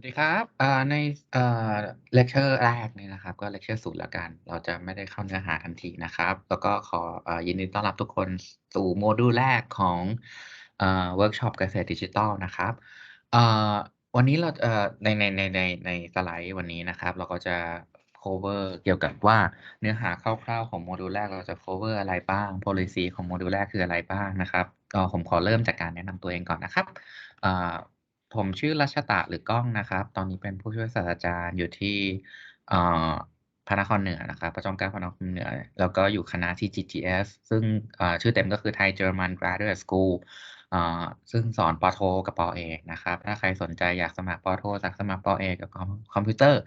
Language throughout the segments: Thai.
วัสดีครับในเลกเชอร์แรกเนี่ยนะครับ ก็เลกเชอร์ศูนย์แล้วกัน เราจะไม่ได้เข้าเนื้อหาทันทีนะครับ แล้วก็ขออยินดีต้อนรับทุกคนสู่โมดูลแรกของเวิร์กช็อปเกษตรดิจิทัลนะครับวันนี้เราในในในในในสไลด์วันนี้นะครับ เราก็จะ cover เกี่ยวกับว่าเนื้อหาคร่าวๆของโมดูลแรกเราจะ cover อะไรบ้าง policy ของโมดูลแรกคืออะไรบ้างนะครับก็ผมขอเริ่มจากการแนะนำตัวเองก่อนนะครับ ผมชื่อรัชตะหรือก้องนะครับ ตอนนี้เป็นผู้ช่วยศาสตราจารย์อยู่ที่เอ่อพระนครเหนือนะครับประจอมเกล้าพระนครเหนือ แล้วก็อยู่คณะที่ GTS ซึ่งชื่อเต็มก็คือ Thai German Graduate School ซึ่งสอนปอโท กับปอเอกนะครับ ถ้าใครสนใจอยากสมัครปอโทอยากสมัครปอเอกกับคอมพิวเตอร์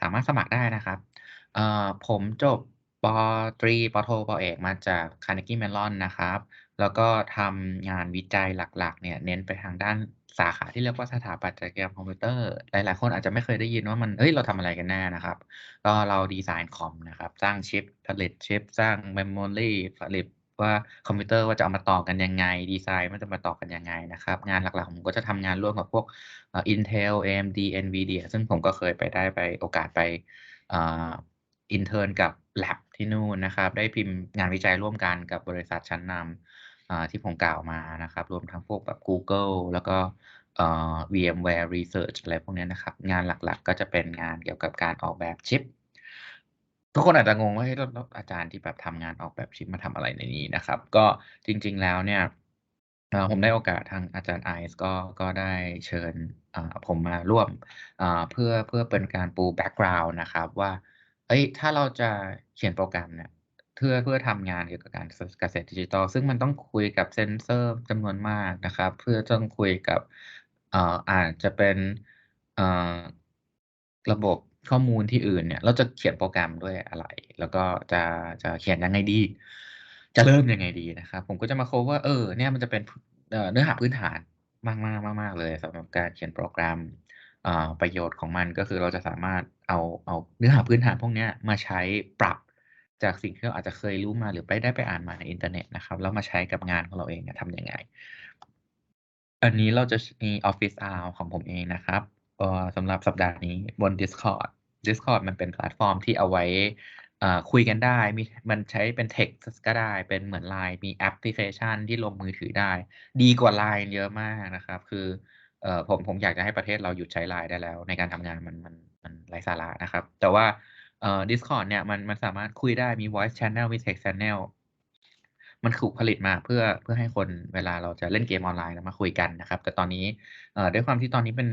สามารถสมัครได้นะครับ ผมจบปอตรีปอโทปอเอกมาจาก Carnegie Mellon นะครับ แล้วก็ทำงานวิจัยหลักๆ เนี่ย เน้นไปทางด้านสาขาที่เรียกว่าสถาปัตยกรรมคอมพิวเตอร์ หลาย ๆ คนอาจจะไม่เคยได้ยินว่ามัน เฮ้ย เราทำอะไรกันแน่นะครับ ก็เราดีไซน์คอมนะครับ สร้างชิปผลิตชิป สร้าง memory ผลิตว่าคอมพิวเตอร์ว่าจะเอามาต่อกันยังไง ดีไซน์มันจะมาต่อกันยังไงนะครับ งานหลักๆ ผมก็จะทำงานร่วมกับพวก Intel AMD NVIDIA ซึ่งผมก็เคยไปได้ไปโอกาสไปอ่อ intern กับ lab ที่นู่นนะครับ ได้พิมพ์งานวิจัยร่วมกันกับบริษัทชั้นนำอ่า ที่ผมกล่าวมานะครับ รวมทั้งพวกแบบ Google แล้วก็เอ่อ VMware Research อะไรพวกนี้นะครับ งานหลักๆ ก็จะเป็นงานเกี่ยวกับการออกแบบชิป ทุกคนอาจจะงงว่าเฮ้ยอาจารย์ที่แบบทำงานออกแบบชิปมาทำอะไรในนี้นะครับ ก็จริง ๆ แล้วเนี่ยผมได้โอกาสทางอาจารย์ไอซ์ก็ก็ได้เชิญผมมาร่วมเพื่อเพื่อเป็นการปูแบ็กกราวนด์นะครับว่าเฮ้ยถ้าเราจะเขียนโปรแกรมเนี่ย พื่อเพื่อทำงานเกี่ยวกับการเกษตรดิจิทัลซึ่งมันต้องคุยกับเซนเซอร์จำนวนมากนะครับ เพื่อต้องคุยกับเอ่ออาจจะเป็นเอ่อระบบข้อมูลที่อื่นเนี่ย เราจะเขียนโปรแกรมด้วยอะไร แล้วก็จะจะเขียนยังไงดี จะเริ่มยังไงดีนะครับ ผมก็จะมา cover เออเนี่ยมันจะเป็นเนื้อหาพื้นฐานมากๆมากเลยสำหรับการเขียนโปรแกรมประโยชน์ของมันก็คือเราจะสามารถเอาเอาเนื้อหาพื้นฐานพวกนี้มาใช้ปรับ จากสิ่งที่เราอาจจะเคยรู้มาหรือไปได้ไปอ่านมาในอินเทอร์เน็ตนะครับแล้วมาใช้กับงานของเราเองเนี่ยทำยังไง อันนี้เราจะมี Office Hour ของผมเองนะครับสำหรับสัปดาห์นี้บน Discord Discord มันเป็นแพลตฟอร์มที่เอาไว้คุยกันได้มีมันใช้เป็น text ก็ได้ เป็นเหมือน LINE มีแอปพลิเคชันที่ลงมือถือได้ ดีกว่า LINE เยอะมากนะครับ คืออผมผมอยากจะให้ประเทศเราหยุดใช้ LINE ได้แล้ว ในการทำงานมันมันมันไร้สาระนะครับ แต่ว่า เอ่อ Discord เนี่ยมันมันสามารถคุยได้มี voice channel มี text channel มันถูกผลิตมาเพื่อเพื่อให้คนเวลาเราจะเล่นเกมออนไลน์แล้วมาคุยกันนะครับ แต่ตอนนี้เอ่อด้วยความที่ตอนนี้เป็น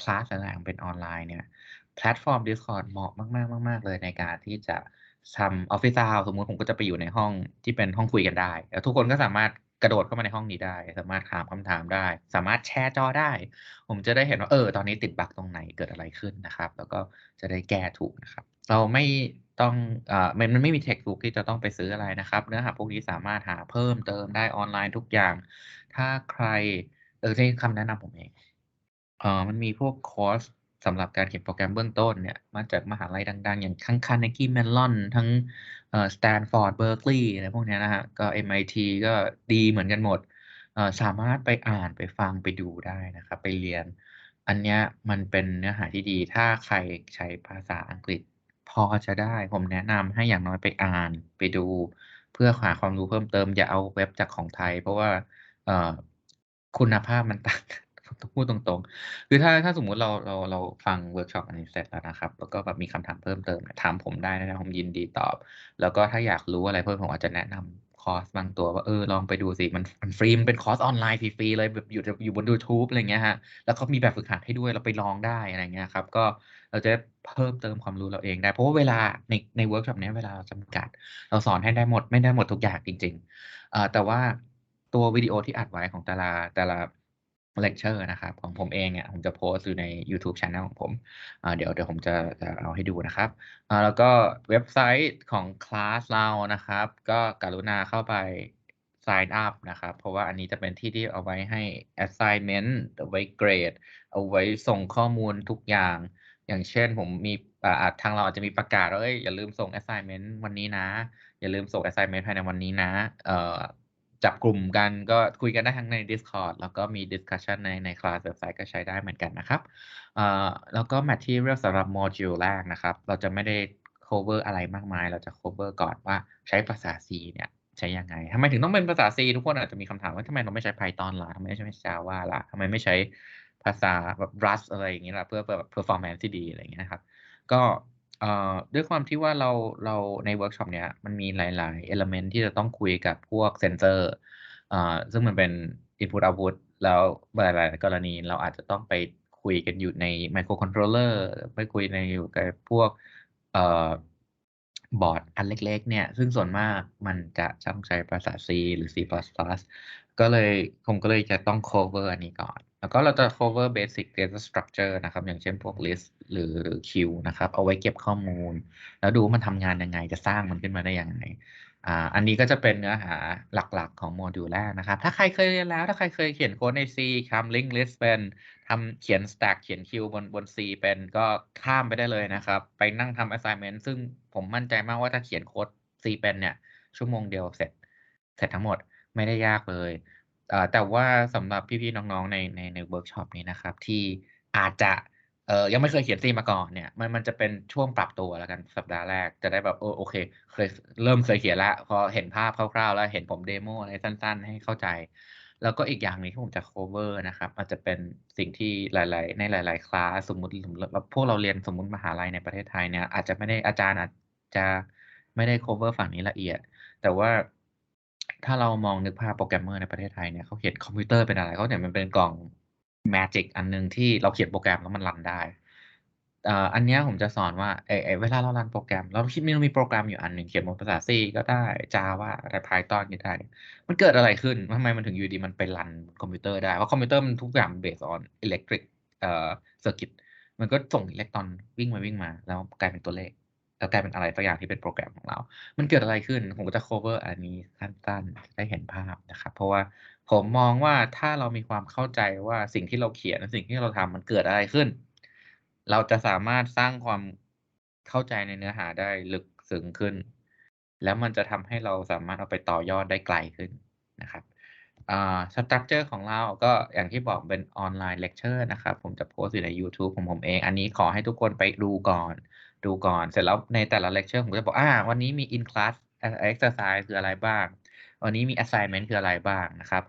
คลาสหลายๆอย่งเป็นออนไลน์เนี่ยแพลตฟอร์ม Discord เหมาะมากๆมากๆเลยในการที่จะทำ Office Hour สมมุติผมก็จะไปอยู่ในห้องที่เป็นห้องคุยกันได้ แล้วทุกคนก็สามารถกระโดดเข้ามาในห้องนี้ได้ สามารถถามคำถามได้ สามารถแชร์จอได้ ผมจะได้เห็นว่าเออ ตอนนี้ติดบั๊กตรงไหนเกิดอะไรขึ้นนะครับ แล้วก็จะได้แก้ถูกนะครับ เราไม่ต้องอ่ามันมันไม่มี textbook ที่จะต้องไปซื้ออะไรนะครับ เนื้อหาพวกนี้สามารถหาเพิ่มเติมได้ออนไลน์ทุกอย่าง ถ้าใครเออนี่คำแนะนำผมเองเอ่อมันมีพวกคอร์สสำหรับการเขียนโปรแกรมเบื้องต้นเนี่ย มาจากมหาลัยดัง ๆ อย่างทั้ง Carnegie Mellon ทั้งเอ่อ Stanford Berkeley อะไรพวกนี้นะครับก็ MIT ก็ดีเหมือนกันหมดเอ่อสามารถไปอ่านไปฟังไปดูได้นะครับ ไปเรียน อันเนี้ยมันเป็นเนื้อหาที่ดีถ้าใครใช้ภาษาอังกฤษ พอจะได้ ผมแนะนำให้อย่างน้อยไปอ่านไปดู เพื่อหาความรู้เพิ่มเติม อย่าเอาเว็บจากของไทย เพราะว่าเอ่อคุณภาพมันต่างกันพูดตรงๆ คือถ้าถ้าสมมุติเราเราเราฟังเวิร์กช็อปอันนี้เสร็จแล้วนะครับ แล้วก็แบบมีคำถามเพิ่มเติมถามผมได้นะครับผมยินดีตอบ แล้วก็ถ้าอยากรู้อะไรเพิ่มผมอาจจะแนะนำ คอร์สบางตัวว่าเออลองไปดูสิ มันมันฟรีมันเป็นคอร์สออนไลน์ฟรีๆเลยแบบอยู่อยู่บนยูทูบอะไรเงี้ยฮะแล้วเขามีแบบฝึกหัดให้ด้วยเราไปลองได้อะไรเงี้ยครับ ก็เราจะเพิ่มเติมความรู้เราเองได้ เพราะว่าเวลาในในเวิร์กช็อปนี้เวลาเราจำกัด เราสอนให้ได้หมดไม่ได้หมดทุกอย่างจริงๆอ่าแต่ว่าตัววิดีโอที่อัดไว้ของแต่ละแต่ละ เลคเชอร์นะครับของผมเองเนี่ยผมจะโพสต์อยู่ใน YouTube Channel ของผมเดี๋ยวเดี๋ยวผมจะจะเอาให้ดูนะครับแล้วก็เว็บไซต์ของคลาสเรานะครับ ก็กรุณาเข้าไป sign up นะครับ เพราะว่าอันนี้จะเป็นที่ที่เอาไว้ให้ assignment เอาไว้เกรด เอาไว้ส่งข้อมูลทุกอย่าง อย่างเช่นผมมีอาจทางเราอาจจะมีประกาศว่าอย่าลืมส่ง assignment วันนี้นะ อย่าลืมส่ง assignment ภายในวันนี้นะ จับกลุ่มกันก็คุยกันได้ทั้งใน Discord แล้วก็มี discussion ในในคลาสเว็บไซต์ก็ใช้ได้เหมือนกันนะครับอ่าแล้วก็ material สำหรับ module แรกนะครับ เราจะไม่ได้คัฟเวอร์อะไรมากมาย เราจะคัฟเวอร์ก่อนว่าใช้ภาษา C เนี่ยใช้ยังไงทำไมถึงต้องเป็นภาษา C ทุกคนอาจจะมีคำถามว่าทำไมเราไม่ใช้ Python ล่ะทำไมไม่ใช้ Java ล่ะทำไมไม่ใช้ภาษาแบบ Rust อะไรอย่างเงี้ยล่ะเพื่อแบบ performance ที่ดีอะไรอย่างเงี้ยนะครับ ก็ เอ่อด้วยความที่ว่าเราเราในเวิร์กช็อปเนี้ยมันมีหลายๆ element ที่จะต้องคุยกับพวกเซนเซอร์อ่าซึ่งมันเป็น input output แล้วหลาย ๆ กรณีเราอาจจะต้องไปคุยกันอยู่ใน microcontroller ไปคุยในอยู่กับพวกเอ่อบอร์ดอันเล็ก ๆ เนี่ย ซึ่งส่วนมากมันจะต้องใช้ภาษา C หรือ C++ ก็เลยผมก็เลยจะต้องคัฟเวอร์อันนี้ก่อน แล้วก็เราจะคัฟเวอร์ basic data structure นะครับ อย่างเช่นพวก list หรือ queue นะครับ เอาไว้เก็บข้อมูล แล้วดูว่ามันทำงานยังไง จะสร้างมันขึ้นมาได้ยังไงอ่าอันนี้ก็จะเป็นเนื้อหาหลักๆของโมดูลแรกนะครับ ถ้าใครเคยเรียนแล้ว ถ้าใครเคยเขียนโค้ดใน C ทำ linked list เป็นทำเขียน stack เขียน queue บนบน C เป็นก็ข้ามไปได้เลยนะครับ ไปนั่งทำ assignment ซึ่งผมมั่นใจมากว่าถ้าเขียนโค้ด C เป็นเนี่ยชั่วโมงเดียวเสร็จเสร็จทั้งหมด ไม่ได้ยากเลยอ่าแต่ว่าสำหรับพี่ๆน้องๆในในในเวิร์กช็อปนี้นะครับ ที่อาจจะเอ่อยังไม่เคยเขียน C มาก่อนเนี่ยมันมันจะเป็นช่วงปรับตัวแล้วกันสัปดาห์แรกจะได้แบบเอโอเค เคยเริ่มเคยเขียนแล้วพอเห็นภาพคร่าวๆ แล้วเห็นผมเดโมอะไรสั้น ๆ ให้เข้าใจ แล้วก็อีกอย่างนึงที่ผมจะคัฟเวอร์นะครับอาจจะเป็นสิ่งที่หลาย ๆ ในหลาย ๆ คลาสสมมติสมพวกเราเรียนสมมติมหาลัยในประเทศไทยเนี่ยอาจจะไม่ได้อาจารย์อาจจะไม่ได้คัฟเวอร์ฝั่งนี้ละเอียด แต่ว่า ถ้าเรามองนึกภาพโปรแกรมเมอร์ในประเทศไทยเนี่ยเขาเขียนคอมพิวเตอร์เป็นอะไรเขาเขียมันเป็นกล่องแมจิกอันหนึ่งที่เราเขียนโปรแกรมแล้วมันรันได้อันนี้ผมจะสอนว่าไอ้ไอ้เวลาเรารันโปรแกรม เราคิดมันมีโปรแกรมอยู่อันหนึ่งเขียนบนภาษา C ก็ได้ Java ก็ได้ Python ก็ได้ มันเกิดอะไรขึ้นทำไมมันถึงอยู่ดีมันไปรันคอมพิวเตอร์ได้ เพราะคอมพิวเตอร์มันทุกอย่าง based on electric เอ่อ circuit มันก็ส่งอิเล็กตรอนวิ่งไปวิ่งมา แล้วกลายเป็นตัวเลข แล้วกลายเป็นอะไรสักอย่างที่เป็นโปรแกรมของเรา มันเกิดอะไรขึ้น ผมก็จะคัฟเวอร์อันนี้สั้นๆให้เห็นภาพนะครับ เพราะว่าผมมองว่าถ้าเรามีความเข้าใจว่าสิ่งที่เราเขียนสิ่งที่เราทำมันเกิดอะไรขึ้น เราจะสามารถสร้างความเข้าใจในเนื้อหาได้ลึกซึ้งขึ้น แล้วมันจะทำให้เราสามารถเอาไปต่อยอดได้ไกลขึ้นนะครับอ่าสตรักเชอร์ของเราก็อย่างที่บอกเป็นออนไลน์เลกเชอร์นะครับ ผมจะโพสต์อยู่ในยูทูบของผมเอง อันนี้ขอให้ทุกคนไปดูก่อน ดูก่อนเสร็จแล้วในแต่ละเลกเชอร์ผมจะบอกอาวันนี้มี in class เอ่อ exercise คืออะไรบ้าง วันนี้มี assignment คืออะไรบ้างนะครับ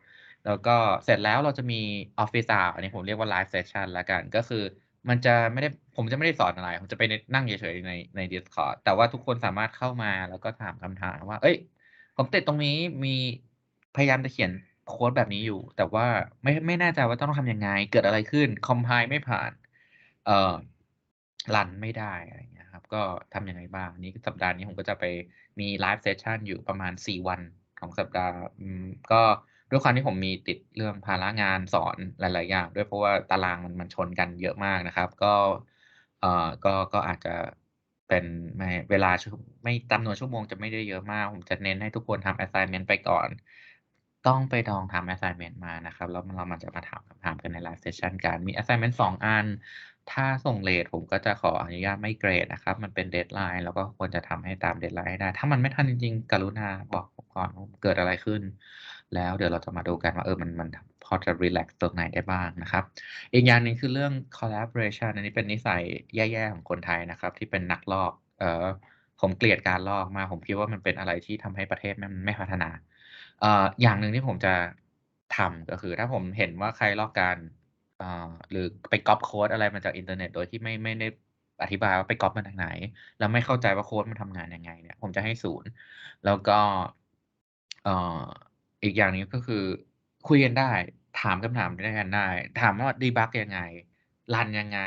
แล้วก็เสร็จแล้วเราจะมี office hour อันนี้ผมเรียกว่า live session ล้วกัน ก็คือมันจะไม่ได้ผมจะไม่ได้สอนอะไร ผมจะไปนั่งเฉยๆในใน Discord แต่ว่าทุกคนสามารถเข้ามาแล้วก็ถามคำถามว่าเฮ้ย ผมติดตรงนี้มีพยายามจะเขียนโค้ดแบบนี้อยู่ แต่ว่าไม่ไม่แน่ใจว่าต้องทำยังไง เกิดอะไรขึ้น compile ไม่ผ่าน เอ่อรันไม่ได้อะไรอย่างเงี้ย ก็ทำยังไงบ้าง นี้สัปดาห์นี้ผมก็จะไปมี live session อยู่ประมาณ 4 วันของสัปดาห์ก็ด้วยความที่ผมมีติดเรื่องภาระงานสอนหลาย ๆ อย่าง ด้วยเพราะว่าตารางมันมันชนกันเยอะมากนะครับ ก็เอ่อก็ก็อาจจะเป็นไม่เวลาชั่วไม่จำนวนชั่วโมงจะไม่ได้เยอะมาก ผมจะเน้นให้ทุกคนทำ assignment ไปก่อน ต้องไปลองทำ assignment มานะครับ แล้วเรามาจะมาถามคำถามกันใน live session กันมี assignment 2 อัน ถ้าส่งเลตผมก็จะขออนุญาตไม่เกรดนะครับ มันเป็น deadline แล้วก็ควรจะทำให้ตาม deadline ให้ได้ ถ้ามันไม่ทันจริงๆ กรุณาบอกผมก่อนเกิดอะไรขึ้น แล้วเดี๋ยวเราจะมาดูกันว่าเออมันมันพอจะรีแลกซ์ตรงไหนได้บ้างนะครับ อีกอย่างหนึ่งคือเรื่อง collaboration อันนี้เป็นนิสัยแย่ๆของคนไทยนะครับ ที่เป็นนักลอกเออผมเกลียดการลอกมา ผมคิดว่ามันเป็นอะไรที่ทำให้ประเทศมันไม่พัฒนาเอ่ออย่างหนึ่งที่ผมจะทำก็คือ ถ้าผมเห็นว่าใครลอกการ หรือไปก๊อบโค้ดอะไรมาจากอินเทอร์เน็ต โดยที่ไม่ไม่ได้อธิบายว่าไปก๊อบมาจากไหน แล้วไม่เข้าใจว่าโค้ดมันทำงานยังไง เนี่ย ผมจะให้0แล้วก็อีกอย่างนึ่งก็คือ คุยกันได้ ถามคำถามด้วยกันได้ ถามว่า debug ยังไง รันยังไง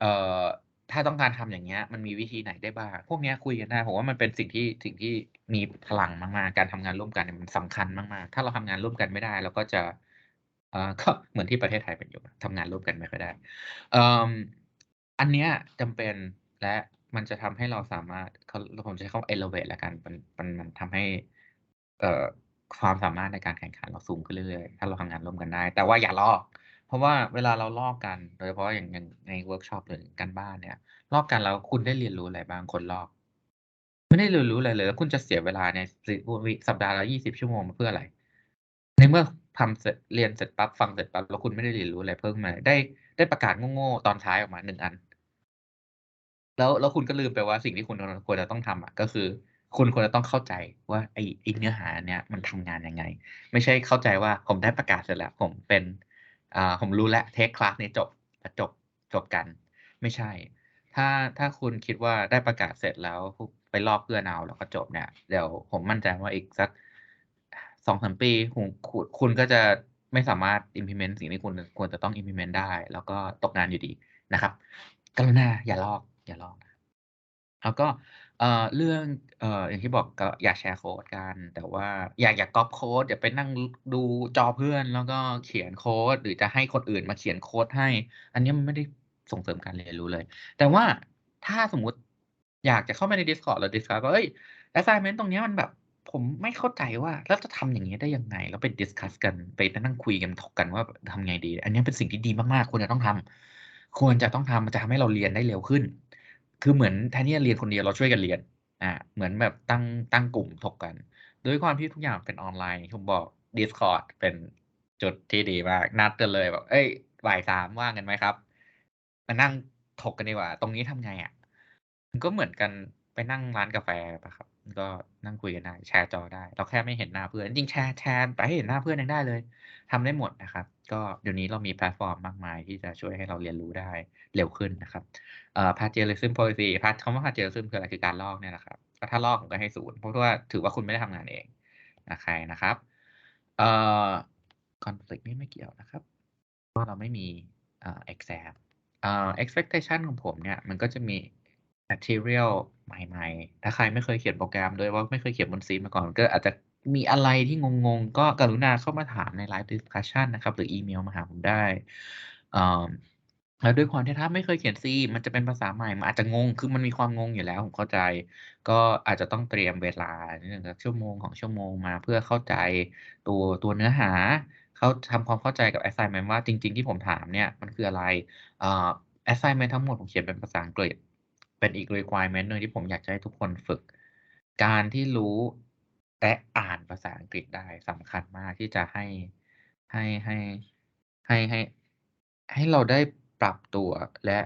เอ่อถ้าต้องการทำอย่างเงี้ยมันมีวิธีไหนได้บ้าง พวกเนี้ยคุยกันได้ผมว่ามันเป็นสิ่งที่สิ่งที่มีพลังมากๆ การทำงานร่วมกันเนี่ยมันสำคัญมากๆ ถ้าเราทำงานร่วมกันไม่ได้ เราก็จะ ก็เหมือนที่ประเทศไทยเป็นอยู่ทำงานร่วมกันไม่ค่อยได้ออันเนี้ยจำเป็นและมันจะทำให้เราสามารถเขาผมจะใช้คำ elevate แล้วกันมันมันมันทำให้เอ่อความสามารถในการแข่งขันเราสูงขึ้นเรื่อยๆ ถ้าเราทำงานร่วมกันได้ แต่ว่าอย่าลอก เพราะว่าเวลาเราลอกกัน โดยเฉพาะอย่างอย่างในเวิร์กช็อปหรือการบ้านเนี่ย ลอกกันแล้วคุณได้เรียนรู้อะไรบางคนลอก ไม่ได้เรียนรู้อะไรเลยแล้วคุณจะเสียเวลาในสัปดาห์ละ20ชั่วโมงเพื่ออะไร ในเมื่อ ทำเสร็จเรียนเสร็จปั๊บฟังเสร็จปั๊บแล้วคุณไม่ได้เรียนรู้อะไรเพิ่มมาได้ได้ประกาศโง่ๆตอนท้ายออกมา1อัน แล้วแล้วคุณก็ลืมไปว่าสิ่งที่คุณควรจะต้องทำอะก็คือ คุณควรจะต้องเข้าใจว่าไอ้ไอ้เนื้อหานเนี้ยมันทำงานยังไง ไม่ใช่เข้าใจว่าผมได้ประกาศเสร็จแล้ว ผมเป็นอ่าผมรู้แล้วเทกคลาสนี้จบจบจบกัน ไม่ใช่ ถ้าถ้าคุณคิดว่าได้ประกาศเสร็จแล้วไปลอกเพื่อนเอาแล้วก็จบเนี่ยเดี๋ยวผมมั่นใจว่าอีกสัก 2-3ปีคุคุคุณก็จะไม่สามารถ implement สิ่งที่คุณควรจะต้อง implement ได้ แล้วก็ตกงานอยู่ดีนะครับกรุณาอย่าลอกอย่าลอกแล้วก็เอ่อเรื่องเอ่ออย่างที่บอกก็อย่าแชร์โค้ดกัน แต่ว่าอย่าอย่าก๊อบโค้ดอย่าไปนั่งดูจอเพื่อน แล้วก็เขียนโค้ด หรือจะให้คนอื่นมาเขียนโค้ดให้ อันนี้มันไม่ได้ส่งเสริมการเรียนรู้เลย แต่ว่าถ้าสมมุติอยากจะเข้ามาใน Discord แล้ว discuss ว่าเฮ้ย assignment ตรงนี้มันแบบ ผมไม่เข้าใจว่าแล้วจะทำอย่างงี้ได้ยังไง?แล้วไป discuss กันไปนั่งคุยกันถกกันว่าทำไงดี?อันนี้เป็นสิ่งที่ดีมากๆควรจะต้องทำควรจะต้องทำมันจะทำให้เราเรียนได้เร็วขึ้น คือเหมือนแทนที่จะเรียนคนเดียวเราช่วยกันเรียนอ่าเหมือนแบบตั้งตั้งกลุ่มถกกัน ด้วยความที่ทุกอย่างเป็นออนไลน์ผมบอก Discord เป็นจุดที่ดีมากนัดกันเลยแบบเฮ้ยบ่าย3ว่างกันไหมครับ?มานั่งถกกันดีกว่า ตรงนี้ทำไงอะ?มันก็เหมือนกันไปนั่งร้านกาแฟปล่าครับ ก็นั่งคุยกันได้แชร์จอได้ เราแค่ไม่เห็นหน้าเพื่อนจริงแชร์แชร์ไปให้เห็นหน้าเพื่อนยังได้เลยทำได้หมดนะครับ ก็เดี๋ยวนี้เรามีแพลตฟอร์มมากมาย ที่จะช่วยให้เราเรียนรู้ได้เร็วขึ้นนะครับเอ่อ plagiarism policy พาคำว่า plagiarism คืออะไร?คือการลอกเนี่ยแหละครับก็ถ้าลอกผมก็ให้0เพราะว่าถือว่าคุณไม่ได้ทำงานเองนะใครนะครับเอ่อ conflict นี่ไม่เกี่ยวนะครับเพราะเราไม่มีเอ่า exam อ่า expectation ของผมเนี่ยมันก็จะมี material ใหม่ๆ ถ้าใครไม่เคยเขียนโปรแกรมโดยเฉพาไม่เคยเขียนบน C มาก่อน ก็อาจจะมีอะไรที่งงๆ ก็กรุณาเข้ามาถามใน live discussion นะครับ หรืออีเมลมาหาผมได้แล้วด้วยความที่ถ้าไม่เคยเขียน C มันจะเป็นภาษาใหม่ มันอาจจะงง คือมันมีความงงอยู่แล้ว ผมเข้าใจ ก็อาจจะต้องเตรียมเวลาหนึ่งสัก1-2ชั่วโมงมาเพื่อเข้าใจตัวตัวเนื้อหา เขาทำความเข้าใจกับ assignment ว่าจริง ๆ ที่ผมถามเนี่ย มันคืออะไร?เอ่อ assignment ทั้งหมดผมเขียนเป็นภาษาอังกฤษ เป็นอีก requirement หนึ่งที่ผมอยากจะให้ทุกคนฝึก การที่รู้และอ่านภาษาอังกฤษได้สำคัญมากที่จะให้ให้ให้ให้ให้ให้เราได้ปรับตัวและ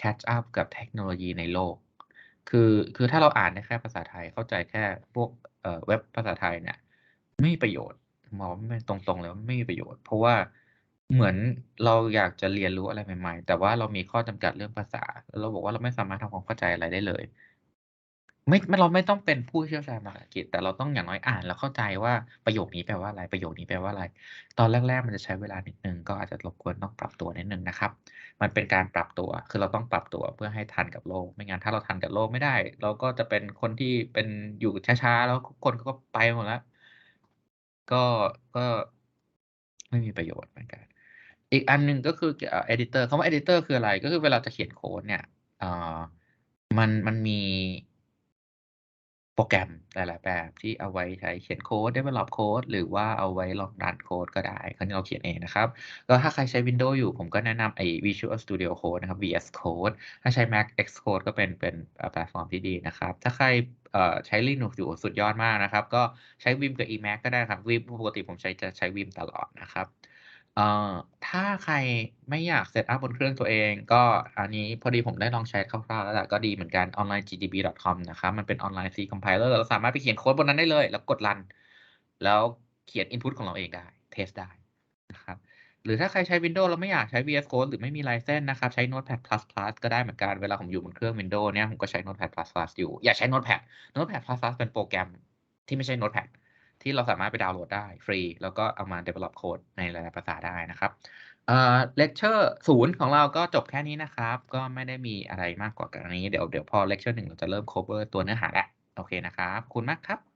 catch up กับเทคโนโลยีในโลก คือคือถ้าเราอ่านได้แค่ภาษาไทยเข้าใจแค่พวกเอ่อเว็บภาษาไทยเนี่ยไม่มีประโยชน์มองไม่ตรงๆเลยว่าไม่มีประโยชน์ เพราะว่า เหมือนเราอยากจะเรียนรู้อะไรใหม่ ๆ แต่ว่าเรามีข้อจำกัดเรื่องภาษา แล้วเราบอกว่าเราไม่สามารถทำความเข้าใจอะไรได้เลย ไม่ไม่เราไม่ต้องเป็นผู้เชี่ยวชาญภาษาอังกฤษ แต่เราต้องอย่างน้อยอ่าน แล้วเข้าใจว่าประโยคนี้แปลว่าอะไร ประโยคนี้แปลว่าอะไร ตอนแรก ๆ มันจะใช้เวลานิดหนึ่งก็อาจจะรบกวนต้องปรับตัวนิดหนึ่งนะครับ มันเป็นการปรับตัว คือเราต้องปรับตัวเพื่อให้ทันกับโลก ไม่งั้นถ้าเราทันกับโลกไม่ได้ เราก็จะเป็นคนที่เป็นอยู่ช้าๆ แล้วทุกคนเขาก็ไปหมดแล้ว ก็ก็ไม่มีประโยชน์เหมือนกัน อีกอันหนึ่งก็คือเอ่อ editor คำว่า editor คืออะไร?ก็คือเวลาจะเขียนโค้ดเนี่ยอ่อมันมันมีโปรแกรมหลาย ๆ แบบที่เอาไว้ใช้เขียนโค้ด develop โค้ดหรือว่าเอาไว้ลองรันโค้ดก็ได้คราวนี้เราเขียนเองนะครับ ก็ถ้าใครใช้ Windows อยู่ผมก็แนะนำไอ้ Visual Studio Code นะครับ VS Code ถ้าใช้ Mac Xcode ก็เป็นเป็นแพลตฟอร์มที่ดีนะครับ ถ้าใครใช้ Linux อยู่สุดยอดมากนะครับ ก็ใช้ Vim กับ Emacs ก็ได้ครับ Vim ปกติผมใช้จะใช้ Vim ตลอดนะครับ เอ่อถ้าใครไม่อยาก set up บนเครื่องตัวเอง ก็อันนี้พอดีผมได้ลองใช้คร่าวๆแล้วแหละก็ดีเหมือนกัน onlinegdb.com นะครับ มันเป็นออนไลน์ C compiler เราสามารถไปเขียนโค้ดบนนั้นได้เลย แล้วกดรัน แล้วเขียน input ของเราเองได้ เทสได้นะครับ หรือถ้าใครใช้ Windows แล้วไม่อยากใช้ VS Code หรือไม่มี license นะครับ ใช้ Notepad++ ก็ได้เหมือนกัน เวลาผมอยู่บนเครื่อง Windows เนี่ยผมก็ใช้ Notepad++ อยู่ อย่าใช้ Notepad Notepad++ เป็นโปรแกรมที่ไม่ใช่ Notepad ที่เราสามารถไปดาวน์โหลดได้ฟรี แล้วก็เอามา develop โคดในหลายๆภาษาได้นะครับเอ่อเลกเชอร์ของเราก็จบแค่นี้นะครับ ก็ไม่ได้มีอะไรมากกว่ากันนี้ เดี๋ยวเดี๋ยวพอเลกเชอร์1เราจะเริ่มคัฟเวอร์ตัวเนื้อหาแล้วโอเคนะครับขอบคุณมากครับ